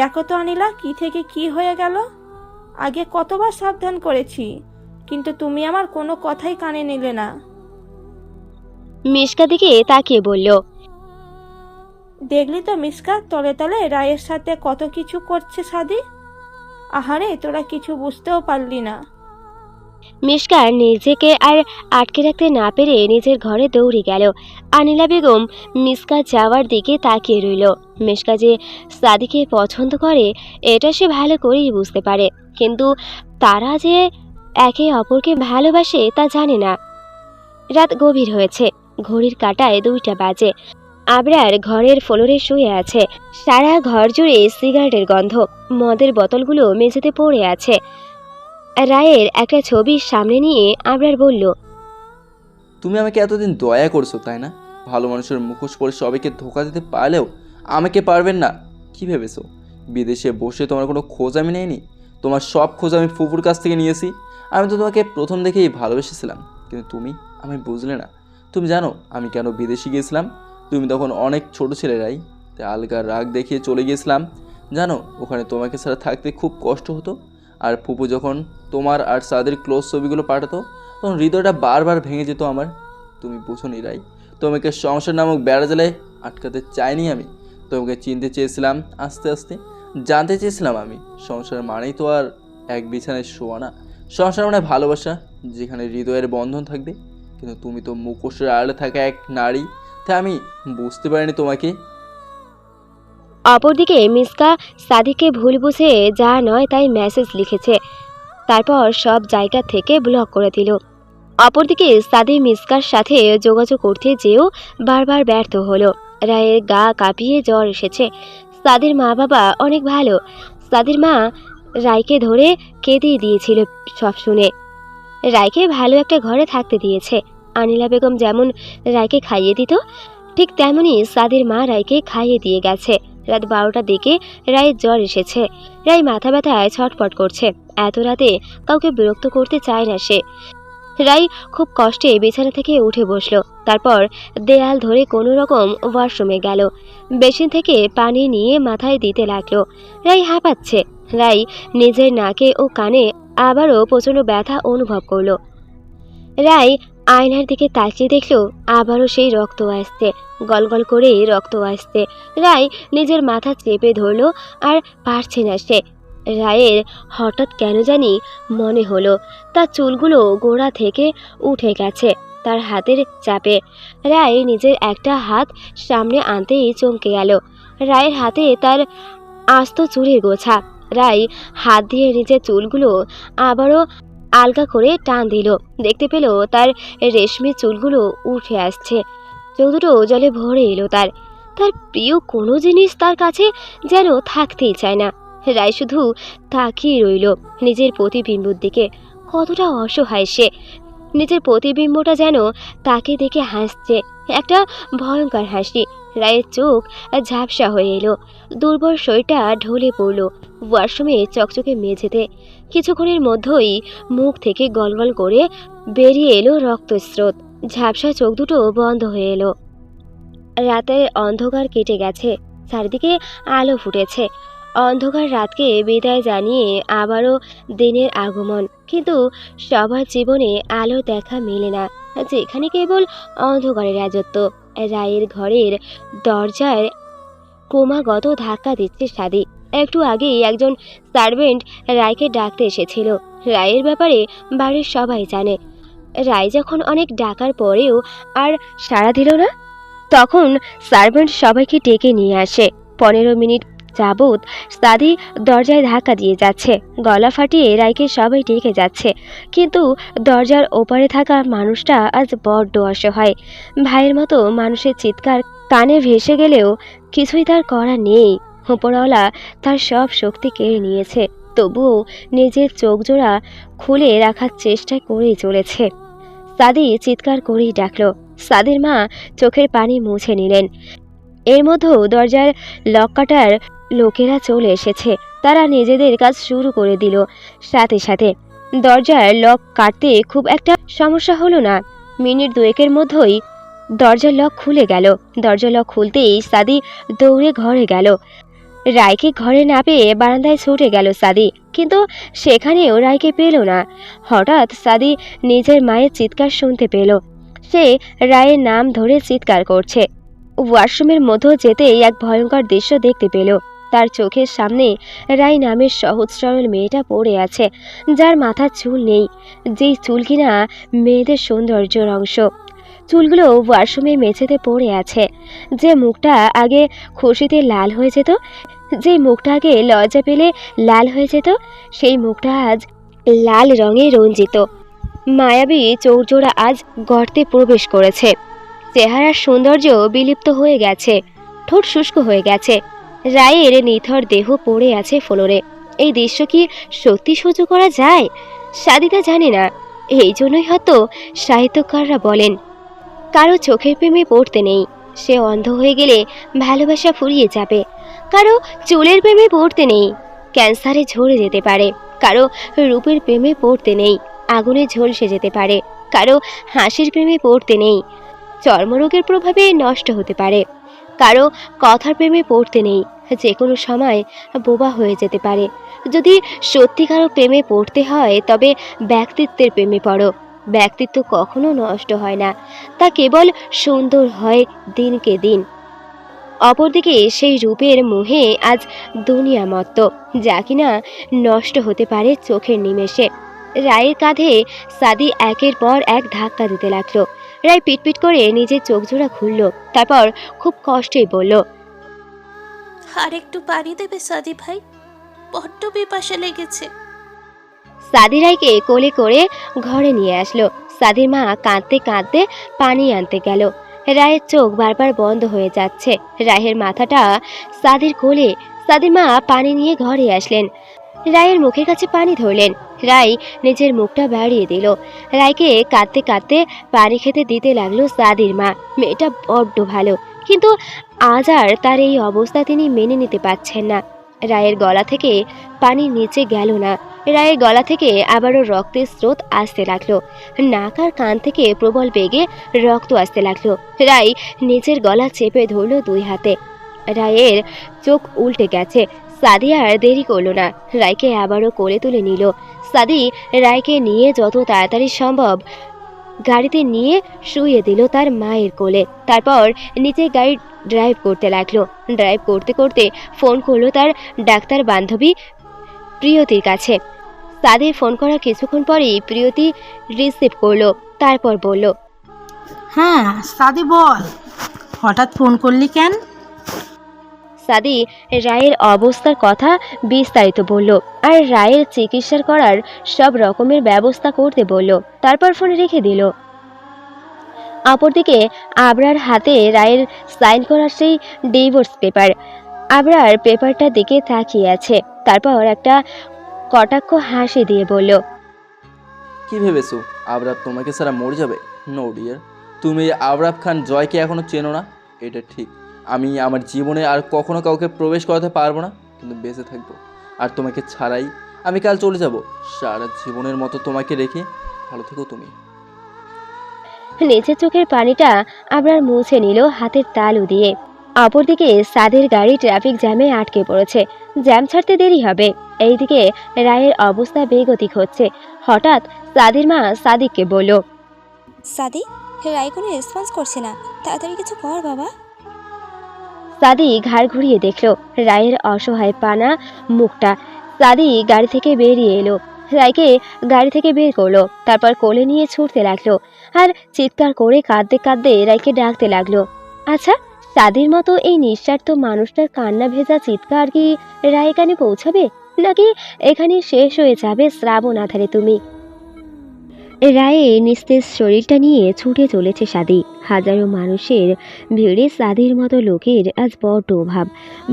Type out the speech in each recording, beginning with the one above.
দেখো তো আনিলা কি থেকে কি হয়ে গেল? আগে কতবার সাবধান করেছি কিন্তু তুমি আমার কোনো কথাই কানে নিলে না। মিসকা দিকে তাকিয়ে বলল দেখলি তো মিসকা তলে তলে রায়ের সাথে কত কিছু করছে সাদি? আহারে তোরা কিছু বুঝতেও পারলি না। মিশকা নিজেকে আর আটকে রাখতে না পেরে নিজের ঘরে দৌড়ে গেল। আনিলা বেগম মিসকা যাওয়ার দিকে তাকিয়ে রইল। মিশকা যে সাদিকে পছন্দ করে, এটা সে ভালো করেই বুঝতে পারে। কিন্তু তারা যে একে অপরকে ভালোবাসে তা জানে না। রাত গভীর হয়েছে। ঘড়ির কাঁটায় দুইটা বাজে। আবরার ঘরের ফ্লোরে শুয়ে আছে। সারা ঘর জুড়ে সিগারেটের গন্ধ। মদের বোতলগুলো মেঝেতে পড়ে আছে। রায়ের একটা ছবি সামনে নিয়ে আবরার বলল, তুমি আমাকে এতদিন দয়া করছ, তাই না? ভালো মানুষের মুখোশ পরে সবাইকে ধোকা দিতে পারলেও আমাকে পারবেন না। কি ভেবেছো? বিদেশে বসে তোমার কোনো খোঁজ আমি নেইনি? তোমার সব খোঁজ আমি ফুপুর কাছ থেকে নিয়েছি। আমি তো তোমাকে প্রথম দেখেই ভালোবেসেছিলাম। কিন্তু তুমি আমি বুঝলে না। তুমি জানো, আমি কেন বিদেশে গিয়েছিলাম? তুমি তখন অনেক ছোট ছেলে, রাই। তাই আলগার রাগ দেখিয়ে চলে গিয়েছিলাম। জানো, ওখানে তোমাকে ছাড়া থাকতে খুব কষ্ট হতো। আর ফুপু যখন তোমার আর সাদের ক্লোজ ছবিগুলো পাঠাতো, তখন হৃদয়টা বারবার ভেঙে যেত আমার। তুমি বুঝো নি, রাই। তোমাকে সংসার নামক বেড়া জ্বালায় আটকাতে চাইনি আমি। তোমাকে চিনতে চেয়েছিলাম আস্তে আস্তে। জানতে চেয়েছিলাম আমি। সংসার মানেই তো আর এক বিছানায় শোয়া না। সংসার মানে ভালোবাসা, যেখানে হৃদয়ের বন্ধন থাকবে। কিন্তু তুমি তো মুখোশের আড়ালে থাকা এক নারী। তাই আমি বুঝতে পারিনি তোমাকে। অপরদিকে মিসকা সাদিকে ভুল বুঝে যা নয় তাই মেসেজ লিখেছে। তারপর সব জায়গা থেকে ব্লক করে দিল। অপরদিকে সাদি মিসকার সাথে যোগাযোগ করতে যেও বারবার ব্যর্থ হলো। রায়ের গা কাঁপিয়ে জ্বর এসেছে। সাদির মা বাবা অনেক ভালো। সাদির মা রায়কে ধরে কেঁদেই দিয়েছিল সব শুনে। রায়কে ভালো একটা ঘরে থাকতে দিয়েছে। আনিলা বেগম যেমন রায়কে খাইয়ে দিত, ঠিক তেমনই সাদির মা রায়কে খাইয়ে দিয়ে গেছে। রাত বারোটার দিকে রায়ের জ্বর এসেছে। রায় মাথা ব্যথায় ছটপট করছে। এত রাতে কাউকে বিরক্ত করতে চায় না সে। রাই খুব কষ্টে বিছানা থেকে উঠে বসল। তারপর দেয়াল ধরে কোনো রকম ওয়াশরুমে গেল। বেসিন থেকে পানি নিয়ে মাথায় দিতে লাগল। রাই হাঁপাচ্ছে। রাই নিজের নাকে ও কানে আবারও প্রচণ্ড ব্যথা অনুভব করল। রাই আয়নার দিকে তাকিয়ে দেখল আবারও সেই রক্ত আসছে, গলগল করে রক্ত আসছে। রায় নিজের মাথা চেপে ধরলো আর পারছে না সে। রায়ের হঠাৎ কেন জানি মনে হলো, তার চুলগুলো গোড়া থেকে উঠে গেছে তার হাতের চাপে। রায় নিজের একটা হাত সামনে আনতেই চমকে গেল। রায়ের হাতে তার আস্ত চুলের গোছা। রায় হাত দিয়ে নিজের চুলগুলো আবারও আলগা করে টান দিল। দেখতে পেল তার রেশমি চুলগুলো উঠে আসছে। চোখ দুটো জলে ভরে এলো তার। তার প্রিয় কোনো জিনিস তার কাছে যেন থাকতেই চায় না। রায় শুধু তাকিয়ে রইল নিজের প্রতিবিম্বর দিকে। কতটা অসহায় সে। নিজের প্রতিবিম্বটা যেন তাকে দেখে হাসছে। একটা ভয়ঙ্কর হাসি। রায়ের চোখ ঝাপসা হয়ে এলো। দুর্বল শরীরটা ঢলে পড়ল। ওয়াশরুমে চকচকে মেঝেতে কিছুক্ষণের মধ্যেই মুখ থেকে গলগল করে বেরিয়ে এলো রক্তস্রোত। ঝাপসা চোখ দুটো বন্ধ হয়ে এলো। রাতের অন্ধকার কেটে গেছে। চারিদিকে আলো ফুটেছে। অন্ধকার রাতকে বিদায় জানিয়ে আবারও দিনের আগমন। কিন্তু সবার জীবনে আলো দেখা মেলে না, যেখানে কেবল অন্ধকারের রাজত্ব। রায়ের ঘরের দরজায় ক্রমাগত ধাক্কা দিচ্ছে সাদি একটু আগেই একজন সার্ভেন্ট রায়কে ডাকতে এসেছিল। রায়ের ব্যাপারে বাড়ির সবাই জানে। রায় যখন অনেক ডাকার পরেও আর সাড়া দিল না, তখন সার্ভেন্ট সবাইকে ডেকে নিয়ে আসে। পনেরো মিনিট যাবৎ সাদি দরজায় ধাক্কা দিয়ে যাচ্ছে। গলা ফাটিয়ে রায়কে সবাই ডেকে যাচ্ছে। কিন্তু দরজার ওপারে থাকা মানুষটা আজ বড্ড অসহায়। ভাইয়ের মতো মানুষের চিৎকার কানে ভেসে গেলেও কিছুই তার করা নেই। ওপরওয়ালা তার সব শক্তি কেড়ে নিয়েছে, তবুও নিজের চোখ জোড়া খুলে রাখার চেষ্টা করেই চলেছে। সাদি চিৎকার করেই ডাকলো, সাদির মা, চোখের পানি মুছে নিলেন। এর মধ্যেও দরজার লক কাটার লোকেরা চলে এসেছে, তারা নিজেদের কাজ শুরু করে দিল। সাথে সাথে দরজার লক কাটতে খুব একটা সমস্যা হলো না। মিনিট দুয়েকের মধ্যেই দরজার লক খুলে গেল। দরজার লক খুলতেই সাদি দৌড়ে ঘরে গেল। রায়কে ঘরে না পেয়ে বারান্দায় ছুটে গেল সাদি, কিন্তু সেখানেও রায়কে পেল না। হঠাৎ সাদি নিজের মায়ের চিৎকার শুনতে পেল। সে রায়ের নাম ধরে চিৎকার করছে। ওয়াশরুমের মধ্যে যেতেই এক ভয়ঙ্কর দৃশ্য দেখতে পেল। তার চোখের সামনে রায় নামের সহজ সরল মেয়েটা পড়ে আছে, যার মাথার চুল নেই, যেই চুল কিনা মেয়েদের সৌন্দর্যর অংশ। চুলগুলো ওয়াশরুমে মেঝেতে পড়ে আছে। যে মুখটা আগে খুশিতে লাল হয়ে যেত, যে মুখটা আগে লজ্জা পেলে লাল হয়ে যেত, সেই মুখটা আজ লাল রঙে রঞ্জিত। মায়াবী চৌজোড়া আজ গর্তে প্রবেশ করেছে। চেহারার সৌন্দর্য বিলুপ্ত হয়ে গেছে, ঠোঁট শুষ্ক হয়ে গেছে। রায়ের নিথর দেহ পড়ে আছে ফ্লোরে। এই দৃশ্য কি সত্যি সহ্য করা যায়? সাদিতা জানে না। এই জন্যই হয়তো সাহিত্যকাররা বলেন কারও চোখের প্রেমে পড়তে নেই। সে অন্ধ হয়ে গেলে ভালোবাসা ফুরিয়ে যাবে। কারও চুলের প্রেমে পড়তে নেই। ক্যান্সারে ঝরে যেতে পারে। কারও রূপের প্রেমে পড়তে নেই। আগুনে ঝলসে যেতে পারে। কারও হাসির প্রেমে পড়তে নেই। চর্মরোগের প্রভাবে নষ্ট হতে পারে। কারও কথার প্রেমে পড়তে নেই। যে কোনো সময় বোবা হয়ে যেতে পারে। যদি সত্যিকারও প্রেমে পড়তে হয়, তবে ব্যক্তিত্বের প্রেমে পড়ো। ব্যক্তিত্ব কখনো নষ্ট হয় না। তা কেবল সুন্দর হয় দিনকে দিন। অপরদিকে সেই রূপের মোহে আজ দুনিয়া যা কিনা নষ্ট হতে পারে চোখের নিমেষে। রায়ের কাঁধে সাদি একের পর এক ধাক্কা দিতে লাগল। রায় পিটপিট করে নিজের চোখ জোড়া খুলল, তারপর খুব কষ্টেই বলল আর একটু পানি দেবে সাদি ভাই, বড্ড পিপাসা লেগেছে। সাদি রায়কে কোলে করে ঘরে নিয়ে আসলো। সাদির মা কাঁদতে কাঁদতে পানি আনতে গেল। রায়ের চোখ বারবার বন্ধ হয়ে যাচ্ছে। রায়ের মাথাটা সাদির কোলে। সাদির মা পানি নিয়ে ঘরে আসলেন। রায়ের মুখের কাছে পানি ধরলেন। রায় নিজের মুখটা বাড়িয়ে দিল। রায়কে কাঁদতে কাঁদতে পানি খেতে দিতে লাগল সাদির মা। মেয়েটা বড্ড ভালো। কিন্তু আজ আর তার এই অবস্থা তিনি মেনে নিতে পারছেন না। রায়ের গলা থেকে পানি নিচে গেল না। রায়ের গলা থেকে আবারও রক্তের স্রোত আসতে লাগল। নাক আর কান থেকে প্রবল বেগে রক্ত আসতে লাগল। রায় নিজের গলা চেপে ধরলো দুই হাতে। রায়ের চোখ উল্টে গেছে। সাদি আর দেরি করল না। রায়কে আবারও কোলে তুলে নিল। সাদি রায়কে নিয়ে যত তাড়াতাড়ি সম্ভব গাড়িতে নিয়ে শুয়ে দিল তার মায়ের কোলে। তারপর নিচে গাড়ি ড্রাইভ করতে লাগল। ড্রাইভ করতে করতে ফোন করল তার ডাক্তার বান্ধবী প্রিয়তির কাছে। তাদের ফোন করার কিছুক্ষণ পরেই প্রিয়তি রিসিভ করল তারপর বলল হ্যাঁ সাদি বল হঠাৎ ফোন করলি কেন? সাদি রায়ের অবস্থার কথা বিস্তারিত বলল আর রায়ের চিকিৎসার করার সব রকমের ব্যবস্থা করতে বলল তারপর ফোন রেখে দিল। অপরদিকে আবরার হাতে রায়ের সাইন করা সেই ডিভোর্স পেপার আবরার পেপারটার দিকে তাকিয়ে আছে। তারপর একটা কটাক্ষ হাসি দিয়ে বলল কি ভেবেছো? আবরাব তোমাকে সারা মরে যাবে? নো ডিয়ার তুমি আবরাব খান জয়কে এখনও চেনো না। এটা ঠিক। আমি আমার জীবনে আর কখনো কাউকে প্রবেশ করাতে পারব না। কিন্তু বেঁচে থাকব। আর তোমাকে ছাড়াই আমি কাল চলে যাব। সারা জীবনের মতো তোমাকে রেখে ভালো থেকো তুমি। নিচের চোখের পানিটা আবরার মুছে নিল হাতের তালু দিয়ে। অপরদিকে সাদের গাড়ি ট্রাফিক জ্যামে আটকে পড়েছে। জ্যাম ছাড়তে দেরি হবে। এইদিকে রায়ের অবস্থা বেগতিক হচ্ছে। হঠাৎ সাদির মা সাদিককে বলল সাদি রায় কোনো রেসপন্স করছে না। তাড়াতাড়ি কিছু কর বাবা। সাদি ঘাড় ঘুরিয়ে দেখল রায়ের অসহায় পানা মুখটা। সাদি গাড়ি থেকে বেরিয়ে এলো। রায়কে গাড়ি থেকে বের করল তারপর কোলে নিয়ে ছুটতে লাগল। আর চিৎকার করে কাঁদতে কাঁদতে রায়কে ডাকতে লাগল। আচ্ছা সাদির মতো এই নিঃস্বার্থ মানুষটার কান্না ভেজা চিৎকার কি রায় এখানে পৌঁছাবে? নাকি এখানে শেষ হয়ে যাবে শ্রাবণ আধারে তুমি? রায়ে নিস্তেজ শরীরটা নিয়ে ছুটে চলেছে সাদি। হাজারো মানুষের ভিড়ে সাদির মতো লোকের আজ বড্ড অভাব।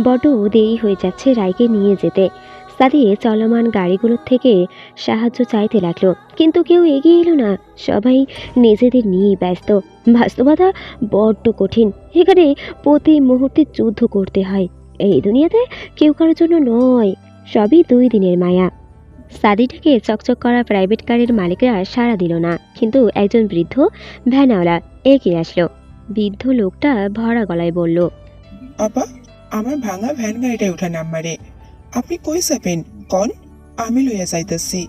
বড্ড দেরি হয়ে যাচ্ছে রায়কে নিয়ে যেতে। সাদি চলমান গাড়িগুলোর থেকে সাহায্য চাইতে লাগল। কিন্তু কেউ এগিয়ে এলো না। সবাই নিজেদের নিয়েই ব্যস্ত। বাস্তবতা বড্ড কঠিন। এখানে প্রতি মুহূর্তে যুদ্ধ করতে হয়। এই দুনিয়াতে কেউ কারোর জন্য নয়। সবই দুই দিনের মায়া। সাদিটাকে চকচক করা প্রাইভেট কারের মালিকরা সাড়া দিল না। কিন্তু একজন বৃদ্ধ ভ্যানওয়ালা এগিয়ে আসলো। বৃদ্ধ লোকটা ভরা গলায় বলল, আপা, আমার ভাঙা ভ্যান গাড়িটায় উঠা নাম্বারে। আপনি কই যাবেন? কন, আমি লইয়া যাইতেছি।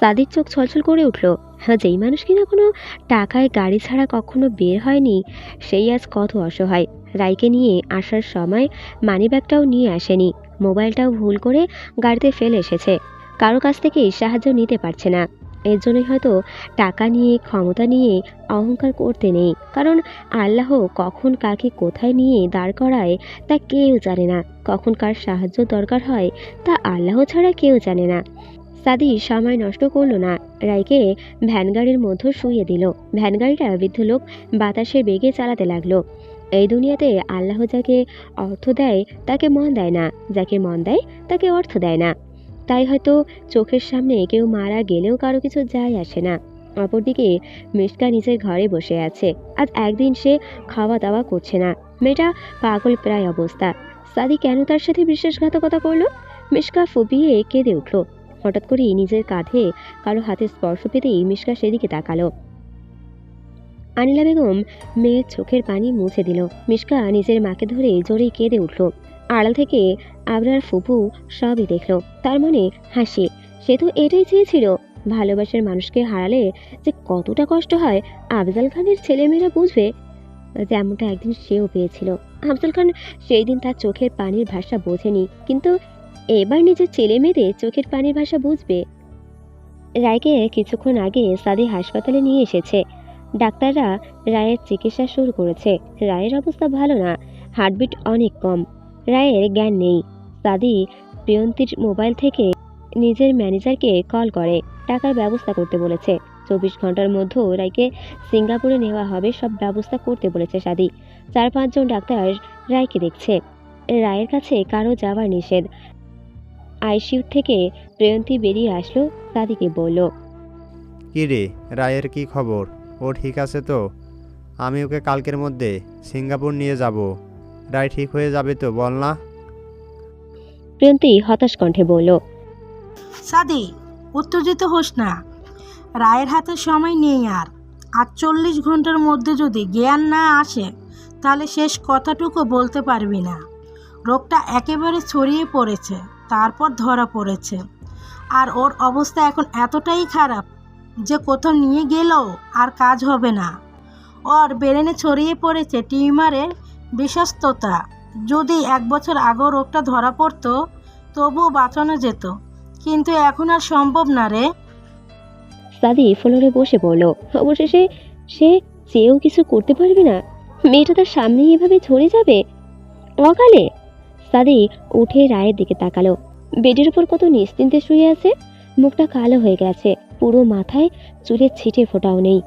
সাদির চোখ ছলছল করে উঠল। হ্যাঁ যেই মানুষ কিনা কোনো টাকায় গাড়ি ছাড়া কখনো বের হয়নি, সেই আজ কত অসহায়। রাইকে নিয়ে আসার সময় মানিব্যাগটাও নিয়ে আসেনি। মোবাইলটাও ভুল করে গাড়িতে ফেলে এসেছে। কারও কাছ থেকে সাহায্য নিতে পারছে না। এর জন্যই হয়তো টাকা নিয়ে, ক্ষমতা নিয়ে অহংকার করতে নেই। কারণ আল্লাহ কখন কাকে কোথায় নিয়ে দাঁড় করায় তা কেউ জানে না। কখন কার সাহায্য দরকার হয় তা আল্লাহ ছাড়া কেউ জানে না। সাদি সময় নষ্ট করল না। রায়কে ভ্যান গাড়ির মধ্যে শুইয়ে দিল। ভ্যান গাড়িটা বৃদ্ধ লোক বাতাসের বেগে চালাতে লাগল। এই দুনিয়াতে আল্লাহ যাকে অর্থ দেয় তাকে মন দেয় না। যাকে মন দেয় তাকে অর্থ দেয় না। তাই হয়তো চোখের সামনে কেউ মারা গেলেও কারও কিছু যায় আসে না। অপরদিকে মিশকা নিজের ঘরে বসে আছে আজ একদিন সে খাওয়া দাওয়া করছে না। মেয়েটা পাগল প্রায় অবস্থা। সাদি কেন তার সাথে বিশ্বাসঘাতকতা করল? মিশকা ফুপিয়ে কেঁদে উঠল। হঠাৎ করেই নিজের কাঁধে কারও হাতে স্পর্শ পেতেই মিশকা সেদিকে তাকালো। আনিলা বেগম মেয়ের চোখের পানি মুছে দিল। মিশকা নিজের মাকে ধরে জোরে কেঁদে উঠল। আড়াল থেকে আবরার ফুপু সবই দেখল। তার মনে হাসি। সে তো এটাই চেয়েছিল, ভালোবাসার মানুষকে হারালে যে কতটা কষ্ট হয়, আফজাল খানের ছেলেমেয়েরা বুঝবে যেমনটা একদিন সেও পেয়েছিল। আফজাল খান সেই দিন তার চোখের পানির ভাষা বোঝেনি, কিন্তু এবার নিজের ছেলে মেয়েদের চোখের পানির ভাষা বুঝবে। রায়কে কিছুক্ষণ আগে সাদি হাসপাতালে নিয়ে এসেছে। ডাক্তাররা রায়ের চিকিৎসা শুরু করেছে। রায়ের অবস্থা ভালো না, হার্টবিট অনেক কম। রায়ের জ্ঞান নেই। সাদি প্রিয়ন্তীর মোবাইল থেকে নিজের ম্যানেজারকে কল করে, টাকার ব্যবস্থা করতে বলেছে। চব্বিশ ঘণ্টার মধ্যেও রায়কে সিঙ্গাপুরে নেওয়া হবে সব ব্যবস্থা করতে বলেছে সাদি। চার পাঁচজন ডাক্তার রায়কে দেখছে। রায়ের কাছে কারও যাওয়ার নিষেধ। আইসিইউ থেকে প্রেয়ন্তী বেরিয়ে আসলো, সাদিকে বলল কি রে রায়ের কি খবর? ও ঠিক আছে তো? আমি ওকে কালকের মধ্যে সিঙ্গাপুর নিয়ে যাব। রায় ঠিক হয়ে যাবে তো, বল না? প্রিয়ন্তী হতাশ কণ্ঠে বলল, সাদি উত্তেজিত হোস না। রায়ের হাতে সময় নেই আর। আটচল্লিশ ঘণ্টার মধ্যে যদি জ্ঞান না আসে, তাহলে শেষ কথাটুকু বলতে পারবি না। রোগটা একেবারে ছড়িয়ে পড়েছে, তারপর ধরা পড়েছে। আর ওর অবস্থা এখন এতটাই খারাপ যে কোথাও নিয়ে গেলেও আর কাজ হবে না। ওর ব্রেনে ছড়িয়ে পড়েছে টিউমারের বিষাক্ততা। যদি এক বছর আগেও রোগটা ধরা পড়তো তবুও বাঁচানো যেত। কিন্তু এখন আর সম্ভব না রে। সাদি ফ্লোরে বসে পড়ল। অবশেষে সে চেয়েও কিছু করতে পারবে না। মেয়েটা তার সামনেই এভাবে ঝরে যাবে? অকালে। সাদি উঠে রায়ের দিকে তাকালো। বেডের উপর কত নিশ্চিন্তে শুয়ে আছে। মুখটা কালো হয়ে গেছে। পুরো মাথায় চুলের ছিটে ফোটাও নেই।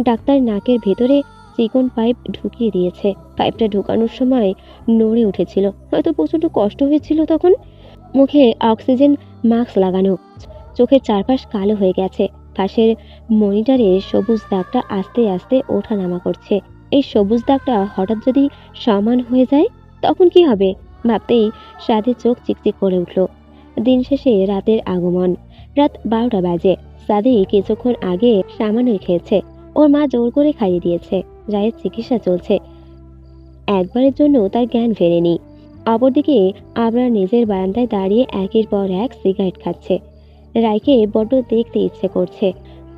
ডাক্তার নাকের ভেতরে চিকন পাইপ ঢুকিয়ে দিয়েছে। পাইপটা ঢুকানোর সময় নড়ে উঠেছিল। হয়তো প্রচণ্ড কষ্ট হয়েছিল তখন। মুখে অক্সিজেন মাস্ক লাগানো। চোখের চারপাশ কালো হয়ে গেছে। পাশের মনিটরে সবুজ দাগটা আস্তে আস্তে ওঠানামা করছে। এই সবুজ দাগটা হঠাৎ যদি সমান হয়ে যায়, তখন কি হবে? ভাবতেই সাদের চোখ চিকচিক করে উঠল। দিন শেষে রাতের আগমন। রাত বারোটা বাজে। সাদি কিছুক্ষণ আগে সামান্যই খেয়েছে। ওর মা জোর করে খাইয়ে দিয়েছে। রায়ের চিকিৎসা চলছে। একবারের জন্য তার জ্ঞান ফেরেনি। অপরদিকে আবরার নিজের বারান্দায় দাঁড়িয়ে একের পর এক সিগারেট খাচ্ছে। রায়কে বড্ড দেখতে ইচ্ছে করছে।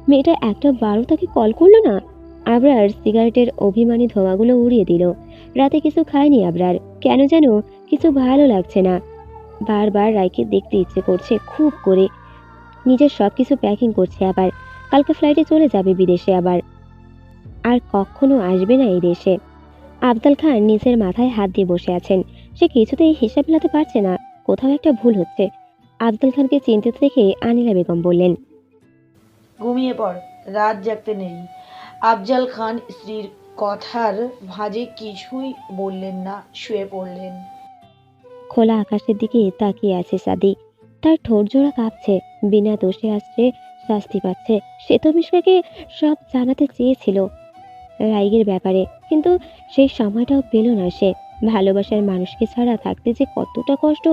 মেয়েটা একটা বারো তাকে কল করল না? আবরার সিগারেটের অভিমানী ধোঁয়াগুলো উড়িয়ে দিল। রাতে কিছু খায়নি আবরার। কেন যেন কিছু ভালো লাগছে না। বারবার রায়কে দেখতে ইচ্ছে করছে খুব করে। নিজের সব কিছু প্যাকিং করছে আবার। কালকে ফ্লাইটে চলে যাবে বিদেশে আবার। আর কখনো আসবে না এই দেশে। আফজাল খান নিজের মাথায় হাত দিয়ে বসে আছেন। সে কিছুতেই হিসাব মেলাতে পারছে না কোথাও একটা ভুল হচ্ছে। আফজাল খানকে চিন্তিত দেখে আনিলা বেগম বললেন ঘুমিয়ে পড় রাত জাগতে নেই। আফজাল খান স্ত্রীর কথার ভাঁজে কিছুই বললেন না শুয়ে পড়লেন। খোলা আকাশের দিকে তাকিয়ে আছে সাদি তার ঠোঁট জোড়া কাঁপছে বিনা দোষে আসছে শাস্তি পাচ্ছে। সে তো মিশকাকে সব জানাতে চেয়েছিল। রাইগের ব্যাপারে। কিন্তু সেই সময়টাও পেল না সে। ভালোবাসার মানুষকে ছাড়া থাকতে যে কতটা কষ্ট,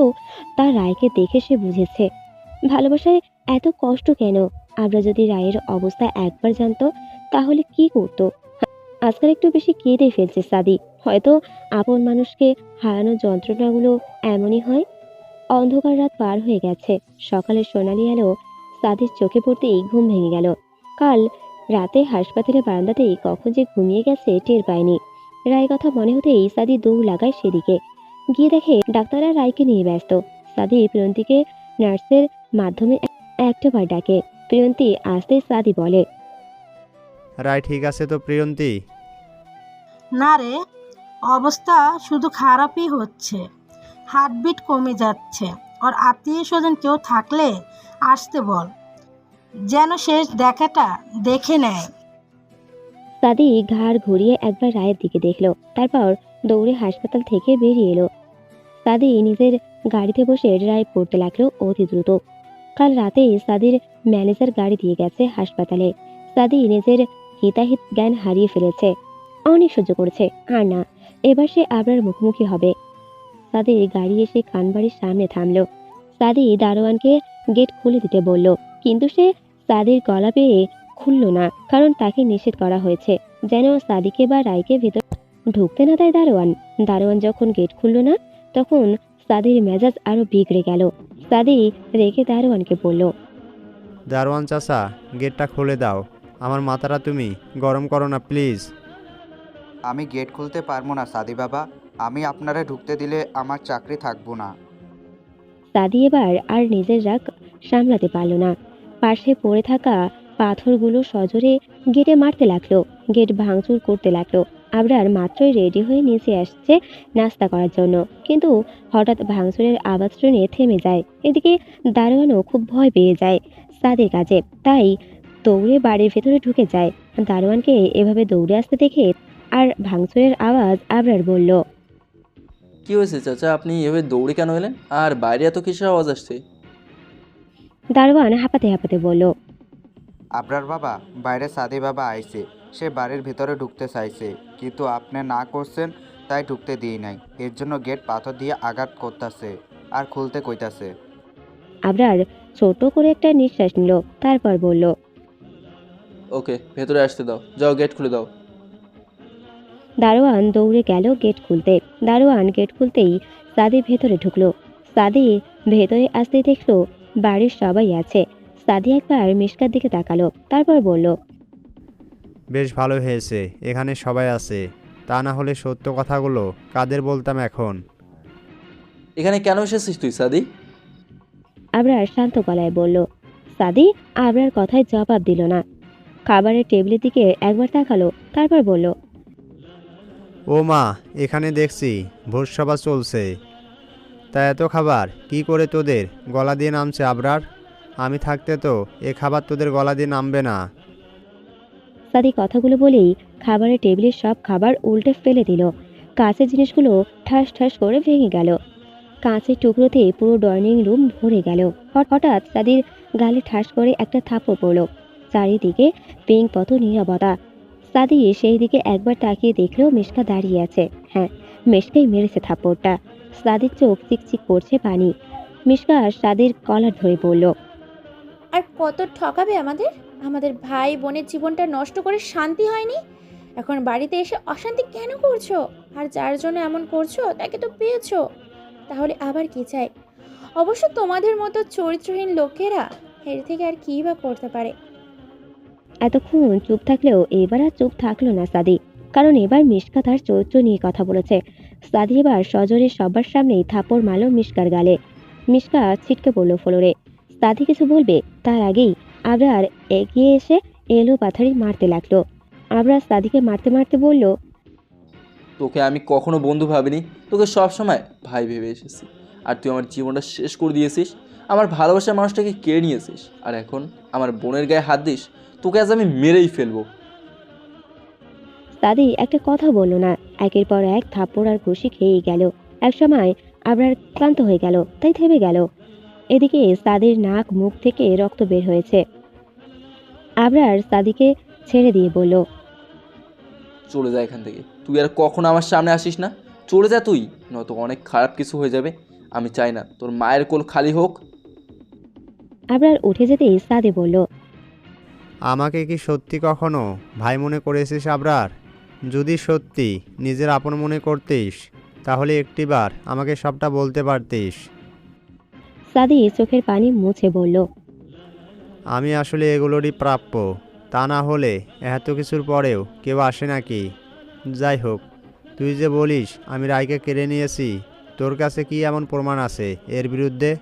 তা রায়কে দেখে সে বুঝেছে। ভালোবাসায় এত কষ্ট কেন? আমরা যদি রায়ের অবস্থা একবার জানতো, তাহলে কি করতো? আজকাল একটু বেশি কেঁদে ফেলছে সাদি হয়তো আপন মানুষকে হারানোর যন্ত্রণাগুলো এমনই হয়। অন্ধকার রাত পার হয়ে গেছে। সকালে সোনালি আলো সাদির চোখে পড়তেই ঘুম ভেঙে গেল। কাল রাতে হাসপাতালের বারান্দাতেই কখন যে ঘুমিয়ে গেছে টের পায়নি। রায় কথা মনে হতেই সাদি দৌড় লাগায় সেদিকে। গিয়ে দেখে ডাক্তাররা রায়কে নিয়ে ব্যস্ত। সাদি প্রিয়ন্তীকে নার্সের মাধ্যমে একটা বার ডাকে। প্রিয়ন্তী আসতে সাদি বলে রায় ঠিক আছে তো প্রিয়ন্তী? না রে অবস্থা শুধু খারাপই হচ্ছে। হার্টবিট কমে যাচ্ছে। আর আত্মীয় স্বজন কেউ থাকলে আসতে বল। যেন শেষ দেখাটা দেখে নেয়। সাদি ঘাড় ঘুরিয়ে একবার রায়ের দিকে দেখল, তারপর দৌড়ে হাসপাতাল থেকে বেরিয়ে এলো। সাদি নিজের গাড়িতে বসে ড্রাইভ করতে লাগল অতি দ্রুত। কাল রাতে সাদির ম্যানেজার গাড়ি দিয়ে গেছে হাসপাতালে। সাদি নিজের হিতাহিত জ্ঞান হারিয়ে ফেলেছে, অনেক সহ্য করেছে, আর না, এবার সে আবার মুখোমুখি হবে। সাদি গাড়ি এসে খানবাড়ির সামনে থামলো। সাদি দারোয়ানকে গেট খুলে দিতে বলল, কিন্তু সে সাদির গলা পেয়ে খুলল না কারণ তাকে নিষেধ করা হয়েছে যেন সাদিকে বা রায়কে ভেতর ঢুকতে না দেয় দারোয়ান। দারোয়ান যখন গেট খুলল না তখন সাদির মেজাজ আরও বিগড়ে গেল। সাদি রেখে দারোয়ানকে বলল দারোয়ান চাচা গেটটা খুলে দাও। আমার মাথাটা তুমি গরম করো না প্লিজ আমি গেট খুলতে পারব না সাদি বাবা। আমি আপনারা ঢুকতে দিলে আমার চাকরি থাকব না। সাদি এবার আর নিজের রাগ সামলাতে পারল না। পাশে পড়ে থাকা পাথরগুলো সজোরে গেটে মারতে লাগল, গেট ভাঙচুর করতে লাগল। আবরার মাত্রই রেডি হয়ে নিচে আসছে নাস্তা করার জন্য। কিন্তু হঠাৎ ভাঙচুরের আওয়াজ শুনে থেমে যায়। এদিকে দারোয়ানও খুব ভয় পেয়ে যায় সাদের কাজে তাই দৌড়ে বাড়ির ভেতরে ঢুকে যায়। দারোয়ানকে এভাবে দৌড়ে আসতে দেখে আর ভাঙচুরের আওয়াজ আবরার বলল, কি হয়েছে চাচা? আপনি এভাবে দৌড়ে কেন এলেন? আর বাইরে এত কিসের আওয়াজ আসছে? দারোয়ান হাঁপাতে হাঁপাতে বলল আপনার বাবা বাইরে সাদি বাবা আইছে। সে বাড়ির ভিতরে ঢুকতে চাইছে। কিন্তু আপনি না করছেন তাই ঢুকতে দিই নাই। এর জন্য গেট পাথর দিয়ে আঘাত করতেছে আর খুলতে কইতাছে। আবরার ছোট করে একটা নিঃশ্বাস নিল তারপর বলল ওকে ভেতরে আসতে দাও। যাও গেট খুলে দাও। দারোয়ান দৌড়ে গেল গেট খুলতে। দারোয়ান গেট খুলতেই সাদি ভেতরে ঢুকলো। সাদি ভেতরে আসতেই দেখল বাড়ির সবাই আছে। সাদি একবার মিশকার দিকে তাকালো তারপর বলল বেশ ভালো হয়েছে এখানে সবাই আছে। তা না হলে সত্য কথাগুলো কাদের বলতাম এখন? এখানে কেন এসেছিস তুই সাদি? আবরার শান্ত গলায় বলল সাদি আবরার কথায় জবাব দিল না। খাবারের টেবিলের দিকে একবার তাকালো তারপর বলল ও মা এখানে দেখছি ভোজসভা চলছে। তা এত খাবার, কি করে তোদের? গলা দিয়ে নামছে আবরার। আমি থাকতে তো এ খাবার তোদের গলা দিয়ে নামবে না। সাদি কথাগুলো বলেই খাবারের টেবিলের সব খাবার উল্টে ফেলে দিল। কাঁচের জিনিসগুলো ঠাস ঠাস করে ভেঙে গেল। কাঁচের টুকরোতে পুরো ডাইনিং রুম ভরে গেল। হঠাৎ সাদির গালে ঠাস করে একটা থাপড় পড়ল। চারিদিকে পিং পত নীরবতা। সাদি সেই দিকে একবার তাকিয়ে দেখল মেশকা দাঁড়িয়ে আছে। হ্যাঁ মিশকাই মেরেছে থাপ্পড়টা। সাদির চোখ চিকচিক করছে পানি। মিশকা সাদির কলার ধরে বলল আর কত ঠকাবে আমাদের? আমাদের ভাই বোনের জীবনটা নষ্ট করে শান্তি হয়নি? এখন বাড়িতে এসে অশান্তি কেন করছ? আর যার জন্য এমন করছ তাকে তো পেয়েছ। তাহলে আবার কি চাই? অবশ্য তোমাদের মতো চরিত্রহীন লোকেরা এর থেকে আর কী বা করতে পারে? এতক্ষণ চুপ থাকলেও এবার আর চুপ থাকল না সাদি। কারণ এবার মিশকা তার চরিত্র নিয়ে কথা বলেছে। সাদি এবার সজরে সবার সামনেই থাপড় মালো মিশকার গালে। মিশকা ছিটকে পড়ল ফ্লোরে। সাদি কিছু বলবে, তার আগেই আবরার এগিয়ে এসে এলো পাথারি মারতে লাগল। আবরার সাদিকে মারতে মারতে বলল, তোকে আমি কখনো বন্ধু ভাবিনি, তোকে সব সময় ভাই ভেবে এসেছি। আর তুই আমার জীবনটা শেষ করে দিয়েছিস, আমার ভালোবাসার মানুষটাকে কেড়ে নিয়েছিস। আর এখন আমার বোনের গায়ে হাত দিস, তোকে আজ আমি মেরেই ফেলব। সাদি একটা কথা বলল না। একের পর এক থাপ্পড় আর ঘুষি খেয়েই গেল। একসময় আবরার ক্লান্ত হয়ে গেল তাই থেমে গেল। এদিকে সাদির নাক মুখ থেকে রক্ত বের হয়েছে। আবরার সাদিকে ছেড়ে দিয়ে বলল চলে যা এখান থেকে। তুই আর কখনো আমার সামনে আসিস না। চলে যা তুই নয়তো অনেক খারাপ কিছু হয়ে যাবে। আমি চাই না তোর মায়ের কোল খালি হোক। আবরার উঠে যেতেই সাদি বলল আমাকে কি সত্যি কখনো ভাই মনে করেছিস আবরার? যদি সত্যি নিজের আপন মনে করতিস তাহলে একটিবার আমাকে সবটা বলতে পারতিস। সাদি চোখের পানি মুছে বলল আমি আসলে এগুলোরই প্রাপ্য তা না হলে এত কিছুর পরেও কেউ আসে নাকি? যাই হোক তুই যে বলিস আমি রায়কে কেড়ে নিয়েছি তোর কাছে কি এমন প্রমাণ আছে এর বিরুদ্ধে?